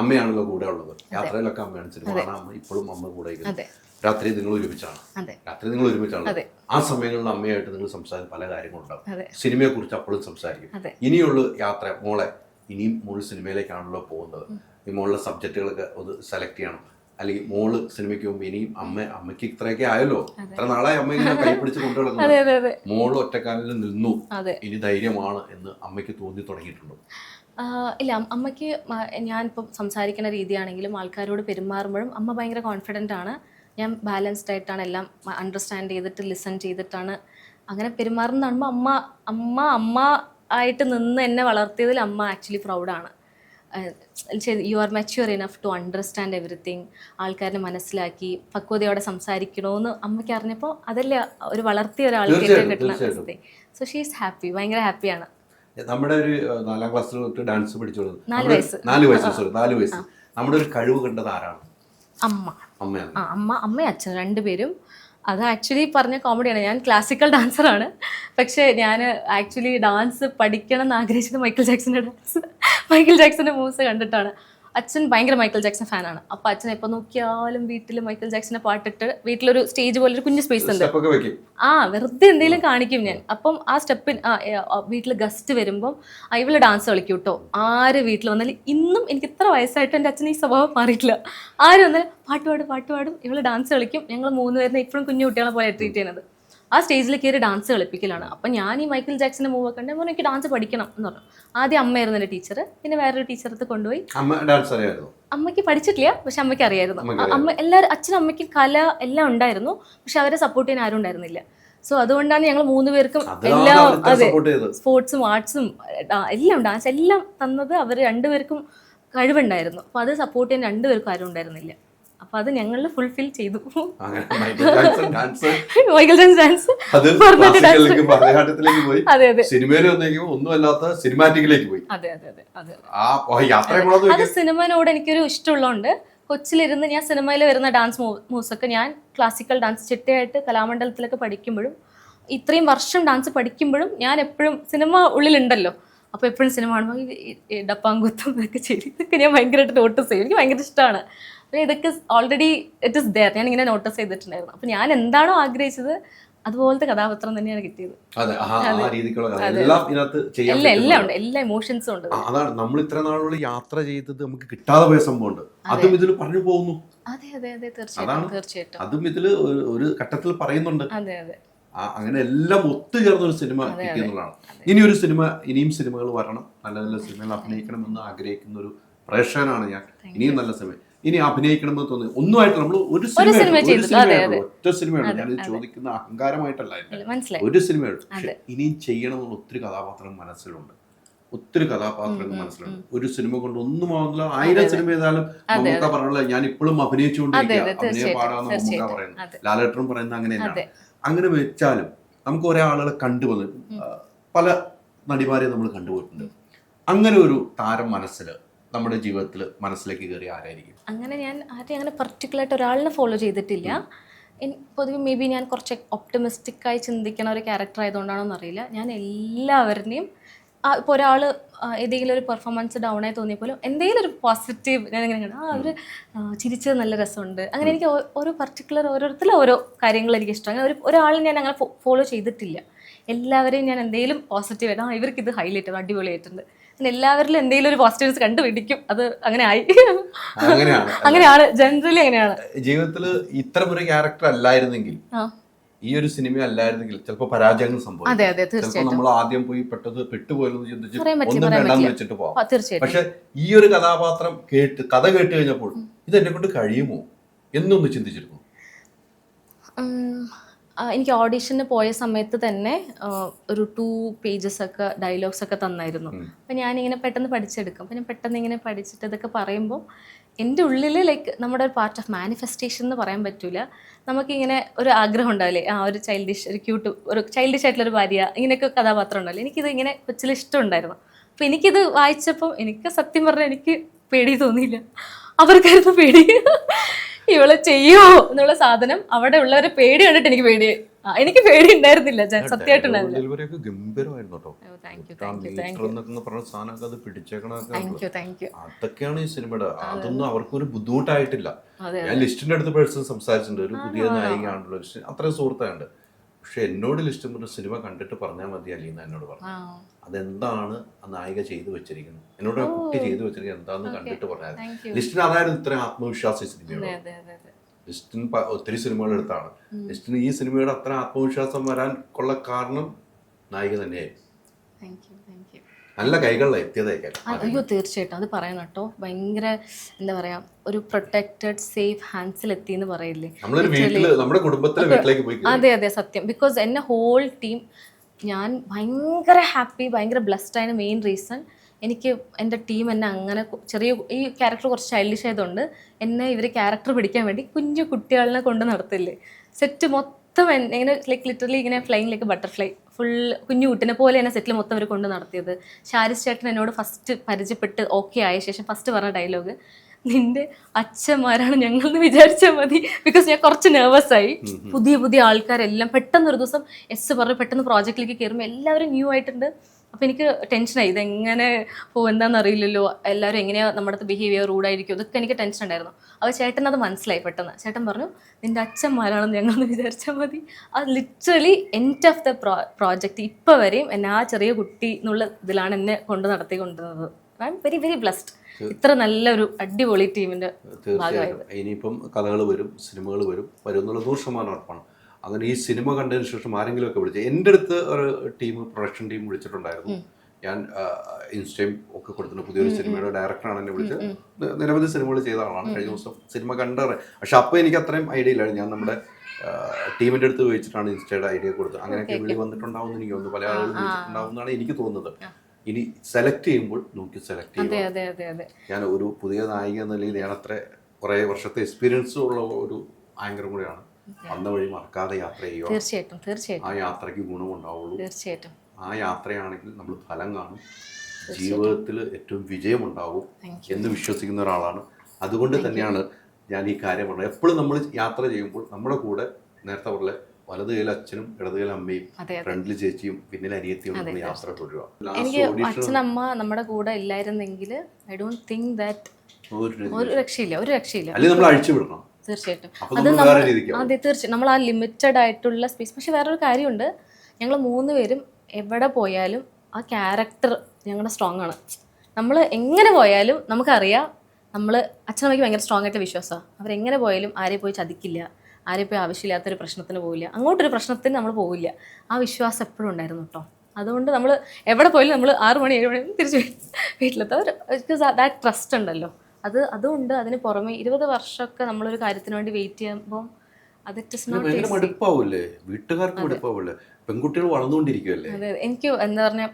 അമ്മയാണല്ലോ കൂടെ ഉള്ളത്. യാത്രയിലൊക്കെ അമ്മയാണ് സിനിമ കാണാൻ അമ്മ ഇപ്പോഴും അമ്മ കൂടെ. രാത്രി നിങ്ങൾ ഒരുമിച്ചാണ്. രാത്രി നിങ്ങൾ ഒരുമിച്ചാണ് ആ സമയങ്ങളിൽ അമ്മയായിട്ട് നിങ്ങൾ സംസാരിക്കുന്ന പല കാര്യങ്ങളുണ്ടാവും. സിനിമയെ കുറിച്ച് അപ്പോഴും സംസാരിക്കും. ഇനിയുള്ള യാത്ര മോളെ ഇനിയും മോൾ സിനിമയിലേക്കാണല്ലോ പോകുന്നത്. ഈ മോളിലെ സബ്ജക്റ്റുകളൊക്കെ ഒന്ന് സെലക്ട് ചെയ്യണം. അല്ലെങ്കിൽ മോൾ സിനിമയ്ക്ക് മുമ്പ് ഇനിയും അമ്മ അമ്മയ്ക്ക് ഇത്രയൊക്കെ ആയല്ലോ. ഇത്ര നാളായി അമ്മ ഇങ്ങനെ കൈ പിടിച്ച് കൊണ്ടു അതെ മോൾ ഒറ്റക്കാലിൽ നിന്നു. ഇനി ധൈര്യമാണ് എന്ന് അമ്മയ്ക്ക് തോന്നി തുടങ്ങിയിട്ടുണ്ടോ. ഇല്ല അമ്മയ്ക്ക് ഞാൻ ഞാനിപ്പം സംസാരിക്കുന്ന രീതിയാണെങ്കിലും ആൾക്കാരോട് പെരുമാറുമ്പോഴും അമ്മ ഭയങ്കര കോൺഫിഡന്റ് ആണ്. ഞാൻ ബാലൻസ്ഡ് ആയിട്ടാണ് എല്ലാം അണ്ടർസ്റ്റാൻഡ് ചെയ്തിട്ട് ലിസൺ ചെയ്തിട്ടാണ് അങ്ങനെ പെരുമാറുന്ന കാണുമ്പോൾ അമ്മ അമ്മ അമ്മ ആയിട്ട് നിന്ന് എന്നെ വളർത്തിയതിൽ അമ്മ actually പ്രൗഡാണ് you are mature enough to understand everything ആൾക്കാരെ മനസ്സിലാക്കി പക്വതയോടെ സംസാരിക്കണമെന്ന് അമ്മയ്ക്ക് അറിഞ്ഞപ്പോൾ അതല്ലേ ഒരു വളർത്തിയ ഒരാൾക്ക് കിട്ടണം തീർച്ചയായിട്ടും, കിട്ടുന്ന അവസ്ഥ സോ ഷീ ഈസ് ഹാപ്പി ഭയങ്കര ഹാപ്പിയാണ് നമ്മുടെ ഒരു നാലാം ക്ലാസ്സിൽ തൊട്ട് ഡാൻസ് പഠിച്ചോളൂ. നാല് വയസ്സ്. നാല് വയസ്സ് സോറി നാല് വയസ്സ്. നമ്മുടെ ഒരു കഴിവ് കണ്ടത് ആരാണ്? അമ്മ. അമ്മയാണ്. അമ്മ അമ്മയും അച്ഛൻ രണ്ടുപേരും അത് ആക്ച്വലി പറഞ്ഞ കോമഡിയാണ് ഞാൻ ക്ലാസിക്കൽ ഡാൻസറാണ് പക്ഷേ ഞാൻ ആക്ച്വലി ഡാൻസ് പഠിക്കണം എന്ന് ആഗ്രഹിച്ചത് മൈക്കിൾ ജാക്സന്റെ ഡാൻസ് മൈക്കിൾ ജാക്സന്റെ മൂവ്സ് കണ്ടിട്ടാണ്. അച്ഛൻ ഭയങ്കര മൈക്കിൾ ജാക്സൺ ഫാനാണ്. അപ്പൊ അച്ഛൻ എപ്പൊ നോക്കിയാലും വീട്ടിൽ മൈക്കിൾ ജാക്സന്റെ പാട്ടിട്ട് വീട്ടിലൊരു സ്റ്റേജ് പോലെ ഒരു കുഞ്ഞു സ്പേസ് ഉണ്ട്. ആ വെറുതെ എന്തെങ്കിലും കാണിക്കും ഞാൻ. അപ്പം ആ സ്റ്റെപ്പിൻ വീട്ടിൽ ഗസ്റ്റ് വരുമ്പം ഇവൾ ഡാൻസ് കളിക്കും കേട്ടോ ആര് വീട്ടിൽ വന്നാലും ഇന്നും എനിക്ക് ഇത്ര വയസ്സായിട്ട് എന്റെ അച്ഛൻ ഈ സ്വഭാവം മാറിയിട്ടില്ല. ആര് വന്നാലും പാട്ട് പാടും പാട്ട് പാടും. ഇവൾ ഡാൻസ് കളിക്കും. ഞങ്ങൾ മൂന്ന് പേരുന്ന ഇപ്പോഴും കുഞ്ഞു കുട്ടികളെ പോലെ ട്രീറ്റ് ചെയ്യുന്നത്. ആ സ്റ്റേജിൽ കയറി ഡാൻസ് കളിപ്പിക്കലാണ്. അപ്പം ഞാൻ ഈ മൈക്കിൾ ജാക്സന്റെ മൂവ് ഒക്കെ ഉണ്ടെങ്കിൽ എനിക്ക് ഡാൻസ് പഠിക്കണം എന്ന് പറഞ്ഞു. ആദ്യം അമ്മയായിരുന്നു എന്റെ ടീച്ചർ പിന്നെ വേറൊരു ടീച്ചറത്ത് കൊണ്ടുപോയി. അമ്മയ്ക്ക് പഠിച്ചിട്ടില്ല പക്ഷെ അമ്മയ്ക്ക് അറിയായിരുന്നു. അമ്മ എല്ലാവരും അച്ഛനും അമ്മയ്ക്കും കല എല്ലാം ഉണ്ടായിരുന്നു പക്ഷെ അവരെ സപ്പോർട്ട് ചെയ്യാൻ ആരും ഉണ്ടായിരുന്നില്ല. സോ അതുകൊണ്ടാണ് ഞങ്ങൾ മൂന്ന് പേർക്കും എല്ലാം അതെ സ്പോർട്സും ആർട്സും എല്ലാം ഡാൻസ് എല്ലാം തന്നത് അവർ രണ്ടുപേർക്കും കഴിവുണ്ടായിരുന്നു. അപ്പോൾ അത് സപ്പോർട്ട് ചെയ്യാൻ രണ്ടുപേർക്കും ആരും ഉണ്ടായിരുന്നില്ല. അപ്പോൾ അത് ഞങ്ങളിൽ ഫുൾഫിൽ ചെയ്തു. ഡാൻസ് ഡാൻസ് അത് അതെ ഒന്നുമല്ലാത്ത സിനിമാറ്റിക്കിലേക്ക് പോയി. അതെ അതെ അതെ സിനിമനോട് എനിക്കൊരു ഇഷ്ടമുള്ളതുകൊണ്ട് കൊച്ചിലിരുന്ന് ഞാൻ സിനിമയിൽ വരുന്ന ഡാൻസ് മൂവ്സ് ഒക്കെ ഞാൻ ക്ലാസിക്കൽ ഡാൻസ് ചിട്ടയായിട്ട് കലാമണ്ഡലത്തിലൊക്കെ പഠിക്കുമ്പോഴും ഇത്രയും വർഷം ഡാൻസ് പഠിക്കുമ്പോഴും ഞാൻ എപ്പോഴും സിനിമ ഉള്ളിലുണ്ടല്ലോ. അപ്പോൾ എപ്പോഴും സിനിമ കാണുമ്പോൾ ഡപ്പാങ്കുത്തും ഇതൊക്കെ ഇതൊക്കെ ഞാൻ ഭയങ്കരമായിട്ട് നോട്ടീസ് ചെയ്യും. എനിക്ക് ഭയങ്കര ഇഷ്ടമാണ്. അപ്പോൾ ഇതൊക്കെ ഓൾറെഡി ഇറ്റ് ഇസ് ദയർ ഞാൻ ഇങ്ങനെ നോട്ടീസ് ചെയ്തിട്ടുണ്ടായിരുന്നു. അപ്പം ഞാൻ എന്താണോ ആഗ്രഹിച്ചത് അതുപോലത്തെ കഥാപാത്രം തന്നെയാണ് കിട്ടിയത്. എല്ലാം എല്ലാം ഉണ്ട്. എല്ലാ ഇമോഷൻസും ഉണ്ട്. അതാണ്. നമ്മൾ ഇത്ര നാളുകൾ യാത്ര ചെയ്തത് നമുക്ക് കിട്ടാതെ പോയ സംഭവമുണ്ട്. അതും. ഇതിൽ പറഞ്ഞു പോകുന്നു. അതെ അതെ അതെ. തീർച്ചയായിട്ടും തീർച്ചയായിട്ടും. അതും ഇതിൽ ഒരു ഘട്ടത്തിൽ പറയുന്നുണ്ട്. അതെ അതെ. അങ്ങനെ എല്ലാം ഒത്തുചേർന്ന ഒരു സിനിമ കിട്ടിയെന്നുള്ളതാണ് ഇനി ഒരു സിനിമ ഇനിയും സിനിമകൾ വരണം. നല്ല നല്ല സിനിമകൾ അഭിനയിക്കണം എന്ന് ആഗ്രഹിക്കുന്ന ഒരു പ്രേക്ഷകനാണ് ഞാൻ. ഇനിയും നല്ല സിനിമ. ഇനി അഭിനയിക്കണമെന്ന് തോന്നി ഒന്നുമായിട്ട് നമ്മൾ ഒരു സിനിമ ഒറ്റ സിനിമയാണ് ഞാൻ ചോദിക്കുന്ന അഹങ്കാരമായിട്ടല്ല എന്റെ ഒരു സിനിമയുള്ളൂ പക്ഷെ ഇനിയും ചെയ്യണമെന്ന് ഒത്തിരി കഥാപാത്രങ്ങൾ മനസ്സിലുണ്ട്. ഒത്തിരി കഥാപാത്രങ്ങൾ മനസ്സിലുണ്ട്. ഒരു സിനിമ കൊണ്ട് ഒന്നും ആവുന്നില്ല. ആയിരം സിനിമ ചെയ്താലും മമ്മൂക്ക പറഞ്ഞില്ല ഞാൻ ഇപ്പോഴും അഭിനയിച്ചുകൊണ്ടിരിക്കുക. അഭിനയ പാടാന്ന് മമ്മൂക്ക പറയുന്നത്. ലാലേട്ടനും പറയുന്നത് അങ്ങനെ അങ്ങനെ വെച്ചാലും നമുക്ക് ഒരേ ആളുകളെ കണ്ടുവന്ന് പല നടിമാരെ നമ്മൾ കണ്ടുപോയിട്ടുണ്ട്. അങ്ങനെ ഒരു താരം മനസ്സിൽ നമ്മുടെ ജീവിതത്തിൽ മനസ്സിലേക്ക് കയറി ആരായിരിക്കും? അങ്ങനെ ഞാൻ ആരെയും അങ്ങനെ particular ആയിട്ട് ഒരാളിനെ ഫോളോ ചെയ്തിട്ടില്ല. പൊതുവെ മേ ബി ഞാൻ കുറച്ച് ഒപ്റ്റമിസ്റ്റിക് ആയി ചിന്തിക്കുന്ന ഒരു ക്യാരക്ടർ ആയതുകൊണ്ടാണോ എന്നറിയില്ല ഞാൻ എല്ലാവരുടെയും ഇപ്പോൾ ഒരാൾ ഏതെങ്കിലും ഒരു പെർഫോമൻസ് ഡൗൺ ആയി തോന്നിയപ്പോലും എന്തെങ്കിലും ഒരു പോസിറ്റീവ് ഞാൻ ഇങ്ങനെ ആ അവർ ചിരിച്ചത് നല്ല രസമുണ്ട്. അങ്ങനെ എനിക്ക് ഓരോ പർട്ടിക്കുലർ ഓരോരുത്തരും ഓരോ കാര്യങ്ങൾ എനിക്ക് ഇഷ്ടമാണ് അങ്ങനെ ഒരു ഒരാളും ഞാൻ അങ്ങനെ ഫോളോ ചെയ്തിട്ടില്ല. എല്ലാവരെയും ഞാൻ എന്തെങ്കിലും പോസിറ്റീവ് ആയിട്ട് ആ ഇവർക്ക് ഇത് ഹൈലൈറ്റ് അടിപൊളിയായിട്ടുണ്ട്. അങ്ങനെ എല്ലാവരിലും എന്തെങ്കിലും ഒരു പോസിറ്റീവ്സ് കണ്ടുപിടിക്കും. അത് അങ്ങനെ ആയി അങ്ങനെയാണ്. ജനറലി അങ്ങനെയാണ്. ജീവിതത്തിൽ ഇത്തരം ഒരു ക്യാരക്ടർ അല്ലായിരുന്നെങ്കിൽ ഈ ഒരു സിനിമ അല്ലായിരുന്നെങ്കിൽ ചിലപ്പോൾ പരാജയങ്ങൾ സംഭവിക്കും. നമ്മൾ ആദ്യം പോയി പെട്ടത് പെട്ടുപോയെന്ന് ചിന്തിച്ച് ഒന്നും വേണ്ടാന്ന് വെച്ചിട്ട് പോവാം. പക്ഷെ ഈ ഒരു കഥാപാത്രം കേട്ട് കഥ കേട്ട് കഴിഞ്ഞപ്പോൾ ഇത് എന്നെ കൊണ്ട് കഴിയുമോ എന്നൊന്ന് ചിന്തിച്ചിരുന്നു. എനിക്ക് ഓഡീഷന് പോയ സമയത്ത് തന്നെ ഒരു ടു പേജസ് ഒക്കെ ഡയലോഗ്സ് ഒക്കെ തന്നായിരുന്നു. അപ്പം ഞാനിങ്ങനെ പെട്ടെന്ന് പഠിച്ചെടുക്കും. അപ്പം ഞാൻ പെട്ടെന്ന് ഇങ്ങനെ പഠിച്ചിട്ട് ഇതൊക്കെ പറയുമ്പോൾ എന്റെ ഉള്ളിൽ ലൈക്ക് നമ്മുടെ ഒരു പാർട്ട് ഓഫ് മാനിഫെസ്റ്റേഷൻ എന്ന് പറയാൻ പറ്റില്ല നമുക്കിങ്ങനെ ഒരു ആഗ്രഹം ഉണ്ടാവില്ലേ? ആ ഒരു ചൈൽഡിഷ് ഒരു ക്യൂട്ട് ഒരു ചൈൽഡിഷ് ആയിട്ടുള്ള ഒരു ഭാര്യ ഇങ്ങനെയൊക്കെ കഥാപാത്രം ഉണ്ടാവില്ലേ എനിക്കിത് ഇങ്ങനെ കൊച്ചിൽ ഇഷ്ടമുണ്ടായിരുന്നു. അപ്പം എനിക്കിത് വായിച്ചപ്പോൾ എനിക്ക് സത്യം പറഞ്ഞാൽ എനിക്ക് പേടി തോന്നിയില്ല. അവർക്കായിരുന്നു പേടി. ഇവൾ ചെയ്യോ എന്നുള്ള സാധനം അവിടെ ഉള്ളവരെ പേടി കണ്ടിട്ട് എനിക്ക് പേടി. എനിക്ക് പേടി ഉണ്ടായിരുന്നില്ല. സത്യമായിട്ടുണ്ടായിരുന്നു അതൊക്കെയാണ് ഈ സിനിമയുടെ. അതൊന്നും അവർക്കൊരു ബുദ്ധിമുട്ടായിട്ടില്ല. ഞാൻ ലിസ്റ്റിന്റെ അടുത്ത് പേഴ്സൺ സംസാരിച്ചിട്ടുണ്ട്. ഒരു പുതിയ നായികയാണല്ലോ. ലിസ്റ്റ് അത്രയും സുഹൃത്തായുണ്ട്. പക്ഷെ എന്നോട് ലിസ്റ്റ് പറഞ്ഞ സിനിമ കണ്ടിട്ട് പറഞ്ഞാൽ മതി അലീന എന്നോട് പറഞ്ഞു. അതെന്താണ് ആ നായിക ചെയ്തു വെച്ചിരിക്കുന്നത്? എന്നോട് ആ കുട്ടി ചെയ്തു വെച്ചിരിക്കുന്നത് എന്താണെന്ന് കണ്ടിട്ട് പറഞ്ഞാൽ ലിസ്റ്റിന് അതായിരുന്നു ഇത്രയും ആത്മവിശ്വാസ സിനിമയോട് പ- ഒത്തിരി സിനിമകൾ എടുത്താണ്. ലിസ്റ്റിന് ഈ സിനിമയുടെ അത്ര ആത്മവിശ്വാസം വരാൻ കൊള്ള കാരണം നായിക തന്നെയായിരുന്നു. നല്ല കൈകളിലെ എത്തിയതേക്കാൻ അയ്യോ തീർച്ചയായിട്ടും. അത് പറയണം കേട്ടോ. ഭയങ്കര എന്താ പറയാ ഒരു പ്രൊട്ടക്റ്റഡ് സേഫ് ഹാൻഡ്സിൽ എത്തി എന്ന് പറയില്ലേ നമ്മുടെ കുടുംബത്തിലെ വീട്ടിലേക്ക് പോയി അതെ അതെ സത്യം. ബിക്കോസ് എന്നെ ഹോൾ ടീം ഞാൻ ഭയങ്കര ഹാപ്പി ഭയങ്കര ബ്ലെസ്ഡ് ആയ മെയിൻ റീസൺ എനിക്ക് എന്റെ ടീം എന്നെ അങ്ങനെ ചെറിയ ഈ ക്യാരക്ടർ കുറച്ച് ചൈൽഡിഷ് ആയതുകൊണ്ട് എന്നെ ഇവർ ക്യാരക്ടർ പിടിക്കാൻ വേണ്ടി കുഞ്ഞു കുട്ടികളെ കൊണ്ട് നടത്തില്ലേ? സെറ്റ് മൊത്തം ഇങ്ങനെ ലൈക്ക് ലിറ്ററലി ഇങ്ങനെ ഫ്ലൈങ് ലൈക്ക് ബട്ടർഫ്ലൈ ഫുൾ കുഞ്ഞു കുട്ടിനെ പോലെ തന്നെ സെറ്റിൽ മൊത്തം അവർ കൊണ്ട് നടത്തിയത്. ഷാരിസ് ചേട്ടൻ എന്നോട് ഫസ്റ്റ് പരിചയപ്പെട്ട് ഓക്കെ ആയ ശേഷം ഫസ്റ്റ് പറഞ്ഞ ഡയലോഗ് നിന്റെ അച്ഛന്മാരാണ് ഞങ്ങൾ എന്ന് വിചാരിച്ചാൽ മതി. ബിക്കോസ് ഞാൻ കുറച്ച് നെർവസ് ആയി. പുതിയ പുതിയ ആൾക്കാരെല്ലാം പെട്ടെന്ന് ഒരു ദിവസം എസ് പറഞ്ഞു പെട്ടെന്ന് പ്രോജക്റ്റിലേക്ക് കയറുമ്പോൾ എല്ലാവരും ന്യൂ ആയിട്ടുണ്ട്. അപ്പം എനിക്ക് ടെൻഷനായി ഇതെങ്ങനെ പോകും എന്താണെന്ന് അറിയില്ലല്ലോ. എല്ലാവരും എങ്ങനെയാണ് നമ്മുടെ അടുത്ത് ബിഹേവിയർ റൂഡായിരിക്കും ഇതൊക്കെ എനിക്ക് ടെൻഷൻ ഉണ്ടായിരുന്നു. അപ്പോൾ ചേട്ടൻ അത് മനസ്സിലായി പെട്ടെന്ന്. ചേട്ടൻ പറഞ്ഞു നിന്റെ അച്ഛന്മാരാണെന്ന് ഞങ്ങളെന്ന് വിചാരിച്ചാൽ മതി. അത് literally end of the pro project ഇപ്പോൾ വരെയും എന്നെ ആ ചെറിയ കുട്ടി എന്നുള്ള ഇതിലാണ് എന്നെ കൊണ്ട് നടത്തിക്കൊണ്ടിരുന്നത്. ഐ വെരി വെരി ബ്ലസ്ഡ് ഇത്ര നല്ലൊരു അടിപൊളി ടീമിന്റെ തീർച്ചയായും. ഇനിയിപ്പം കഥകൾ വരും സിനിമകൾ വരും വരും എന്നുള്ള നൂറ് ശതമാനം ഉറപ്പാണ്. അങ്ങനെ ഈ സിനിമ കണ്ടതിന് ശേഷം ആരെങ്കിലും ഒക്കെ വിളിച്ചു എന്റെ അടുത്ത് ഒരു ടീം പ്രൊഡക്ഷൻ ടീം വിളിച്ചിട്ടുണ്ടായിരുന്നു. ഞാൻ ഇൻസ്റ്റയും ഒക്കെ കൊടുത്തിട്ടുണ്ട് പുതിയൊരു സിനിമയുടെ ഡയറക്ടറാണ് എന്നെ വിളിച്ചത് നിരവധി സിനിമകൾ ചെയ്ത ആളാണ്. കഴിഞ്ഞ ദിവസം സിനിമ കണ്ട പക്ഷെ അപ്പോൾ എനിക്ക് അത്രയും ഐഡിയ ഇല്ലായിരുന്നു. ഞാൻ നമ്മുടെ ടീമിന്റെ അടുത്ത് ചോദിച്ചിട്ടാണ് ഇൻസ്റ്റയുടെ ഐഡിയ കൊടുത്തത്. അങ്ങനെയൊക്കെ വിളി വന്നിട്ടുണ്ടാവും എനിക്ക് തോന്നുന്നു. പല ആളുകളും വിളിച്ചിട്ടുണ്ടാവും എന്നാണ് എനിക്ക് തോന്നുന്നത്. ഇനി സെലക്ട് ചെയ്യുമ്പോൾ നോക്കി സെലക്ട് ചെയ്യുക. അതെ ഞാൻ ഒരു പുതിയ നായിക എന്ന നിലയിൽ ഞാൻ അത്ര കുറേ വർഷത്തെ എക്സ്പീരിയൻസ് ഉള്ള ഒരു ആങ്കറും കൂടെയാണ്. വന്ന വഴി മറക്കാതെ യാത്ര ചെയ്യുക. തീർച്ചയായിട്ടും തീർച്ചയായിട്ടും. ആ യാത്രയ്ക്ക് ഗുണമുണ്ടാവുള്ളൂ. തീർച്ചയായിട്ടും. ആ യാത്രയാണെങ്കിൽ നമ്മൾ ഫലം കാണും. ജീവിതത്തിൽ ഏറ്റവും വിജയമുണ്ടാവും ഉണ്ടാവും എന്ന് വിശ്വസിക്കുന്ന ഒരാളാണ്. അതുകൊണ്ട് തന്നെയാണ് ഞാൻ ഈ കാര്യം പറഞ്ഞത്. എപ്പോഴും നമ്മൾ യാത്ര ചെയ്യുമ്പോൾ നമ്മുടെ കൂടെ നേരത്തെ പറഞ്ഞ വലത് കയ്യിൽ അച്ഛനും ഇടത് കയ്യിൽ അമ്മയും ഫ്രണ്ടിൽ ചേച്ചിയും പിന്നിൽ അനിയത്തിയും യാത്ര തുടരുക എനിക്ക് അച്ഛനമ്മ നമ്മുടെ കൂടെ ഇല്ലായിരുന്നെങ്കിൽ ഐ ഡോണ്ട് തിങ്ക് ദാറ്റ് ഒരു രക്ഷയില്ല. ഒരു രക്ഷയില്ല അല്ലെങ്കിൽ നമ്മൾ അഴിച്ചുവിടണം തീർച്ചയായിട്ടും. അതെ തീർച്ചയായും നമ്മൾ ആ ലിമിറ്റഡ് ആയിട്ടുള്ള സ്പേസ് പക്ഷെ വേറൊരു കാര്യമുണ്ട്. ഞങ്ങൾ മൂന്ന് പേരും എവിടെ പോയാലും ആ ക്യാരക്ടർ ഞങ്ങളുടെ സ്ട്രോങ് ആണ്. നമ്മൾ എങ്ങനെ പോയാലും നമുക്കറിയാം നമ്മൾ അച്ഛനമ്മയ്ക്ക് ഭയങ്കര സ്ട്രോങ് ആയിട്ട് വിശ്വാസമാണ്. അവരെങ്ങനെ പോയാലും ആരെയും പോയി ചതിക്കില്ല. ആരെയും പോയി ആവശ്യമില്ലാത്തൊരു പ്രശ്നത്തിന് പോവില്ല. അങ്ങോട്ടൊരു പ്രശ്നത്തിന് നമ്മൾ പോവില്ല. ആ വിശ്വാസം എപ്പോഴും ഉണ്ടായിരുന്നു കേട്ടോ അതുകൊണ്ട് നമ്മൾ എവിടെ പോയാലും നമ്മൾ ആറ് മണി ഏഴ് മണി തിരിച്ച് വീട്ടിലെത്താം. ദാറ്റ് ട്രസ്റ്റ് ഉണ്ടല്ലോ. അത് അതുകൊണ്ട് അതിന് പുറമെ ഇരുപത് വർഷമൊക്കെ നമ്മളൊരു കാര്യത്തിന് വേണ്ടി വെയിറ്റ് ചെയ്യുമ്പോൾ അത് ഇറ്റ് നോട്ട് ഭയങ്കര മടുപ്പാവൂലേ വീട്ടുകാർക്ക് മടുപ്പാവൂലേ പെൺകുട്ടികൾ വളർന്നുകൊണ്ടിരിക്കുവല്ലേ? അതെ. എനിക്ക് എന്താ പറഞ്ഞ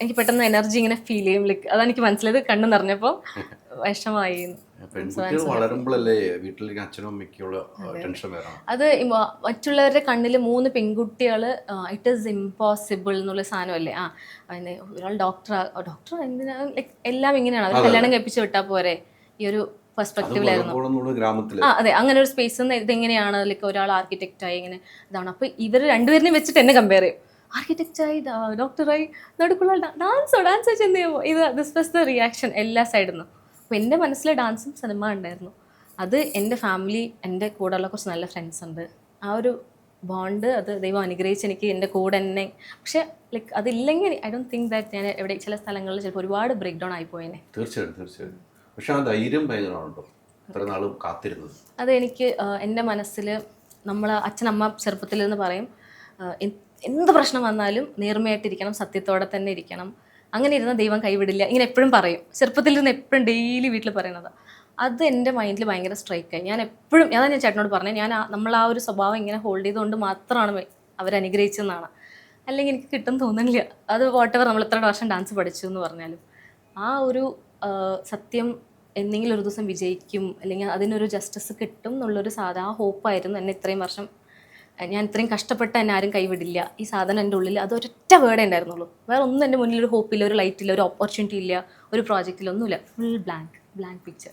എനിക്ക് പെട്ടെന്ന് എനർജി ഇങ്ങനെ ഫീൽ ചെയ്യും. ലൈക്ക് അതാണ് എനിക്ക് മനസ്സിലായത് കണ്ണു നിറഞ്ഞപ്പോൾ വിഷമായി. പെൺകുട്ടികൾ വളരുമ്പോഴല്ലേ വീട്ടിലേക്ക് അച്ഛനും അമ്മയ്ക്കുള്ള ടെൻഷൻ അത്. മറ്റുള്ളവരുടെ കണ്ണിൽ മൂന്ന് പെൺകുട്ടികൾ ഇറ്റ് ഈസ് ഇമ്പോസിബിൾ എന്നുള്ള സാധനമല്ലേ? ആ അതിന് ഒരാൾ ഡോക്ടർ ഡോക്ടർ എന്തിനാ? ലൈക്ക് എല്ലാം ഇങ്ങനെയാണ്. അവർ കല്യാണം കഴിപ്പിച്ച് വിട്ടാൽ പോരെ? ഈ ഒരു പെർസ്പെക്റ്റീവിലായിരുന്നു വളർന്നുകൊള്ളുന്നുള്ള ആ അതെ. അങ്ങനെ ഒരു സ്പേസ് ഇതെങ്ങനെയാണ്? ലൈക്ക് ഒരാൾ ആർക്കിടെക്റ്റ് ആയി ഇങ്ങനെ ഇതാണ്. അപ്പൊ ഇവർ രണ്ടുപേരിനെയും വെച്ചിട്ട് എന്നെ കമ്പയർ ചെയ്യും. ആർക്കിടെക്റ്റ് ആയി ഡോക്ടറായി നടുക്കുള്ള ഡാൻസോ? ഡാൻസ് ചെയ്യുമോ ഇത് ദിസ് വാസ് ദ റിയാക്ഷൻ എല്ലാ സൈഡിൽ നിന്നും അപ്പോൾ എന്റെ മനസ്സിൽ ഡാൻസും സിനിമ ഉണ്ടായിരുന്നു. അത് എന്റെ ഫാമിലി എന്റെ കൂടെയുള്ള കുറച്ച് നല്ല ഫ്രണ്ട്സ് ഉണ്ട്. ആ ഒരു ബോണ്ട് അത് ദൈവം അനുഗ്രഹിച്ച് എനിക്ക് എന്റെ കൂടെ തന്നെ പക്ഷേ ലൈക്ക് അതില്ലെങ്കിൽ ഐ ഡോണ്ട് തിങ്ക് ദാറ്റ് ഞാൻ എവിടെ ചില സ്ഥലങ്ങളിൽ ചിലപ്പോൾ ഒരുപാട് ബ്രേക്ക് ഡൗൺ ആയി പോയേനെ. തീർച്ചയായിട്ടും തീർച്ചയായിട്ടും. പക്ഷെ ആ ധൈര്യം ഭയങ്കരമാണല്ലോ നാളും കാത്തിരുന്നത്. അത് എനിക്ക് എന്റെ മനസ്സിൽ നമ്മൾ അച്ഛനമ്മ ചെറുപ്പത്തിൽ നിന്ന് പറയും എന്ത് എന്ത് പ്രശ്നം വന്നാലും നേർമയായിട്ടിരിക്കണം സത്യത്തോടെ തന്നെ ഇരിക്കണം. അങ്ങനെ ഇരുന്ന ദൈവം കൈവിടില്ല. ഇങ്ങനെ എപ്പോഴും പറയും. ചെറുപ്പത്തിൽ ഇരുന്ന് എപ്പോഴും ഡെയിലി വീട്ടിൽ പറയുന്നത്. അത് എന്റെ മൈൻഡിൽ ഭയങ്കര സ്ട്രൈക്കായി ഞാൻ എപ്പോഴും ഞാൻ ഞാൻ ചേട്ടനോട് പറഞ്ഞു ഞാൻ നമ്മൾ ആ ഒരു സ്വഭാവം ഇങ്ങനെ ഹോൾഡ് ചെയ്തുകൊണ്ട് മാത്രമാണ് അവരനുഗ്രഹിച്ചെന്നാണ് അല്ലെങ്കിൽ എനിക്ക് കിട്ടും തോന്നുന്നില്ല. അത് വാട്ടെവർ നമ്മൾ എത്ര വർഷം ഡാൻസ് പഠിച്ചു എന്ന് പറഞ്ഞാലും. ആ ഒരു സത്യം എന്തെങ്കിലും ഒരു ദിവസം വിജയിക്കും അല്ലെങ്കിൽ അതിനൊരു ജസ്റ്റിസ് കിട്ടും എന്നുള്ളൊരു സാധാ ഹോപ്പായിരുന്നു എന്നെ ഇത്രയും വർഷം ഞാൻ ഇത്രയും കഷ്ടപ്പെട്ട് എന്നെ ആരും കൈവിടില്ല. ഈ സാധനം എന്റെ ഉള്ളിൽ അത് ഒരൊറ്റ വേർഡേ ഉണ്ടായിരുന്നുള്ളൂ. വേറെ ഒന്നും എന്റെ മുന്നിൽ ഒരു ഹോപ്പില്ല ഒരു ലൈറ്റില്ല ഒരു ഓപ്പർച്യൂണിറ്റി ഇല്ല ഒരു പ്രോജക്റ്റില്ല ഒന്നുമില്ല. Full blank blank picture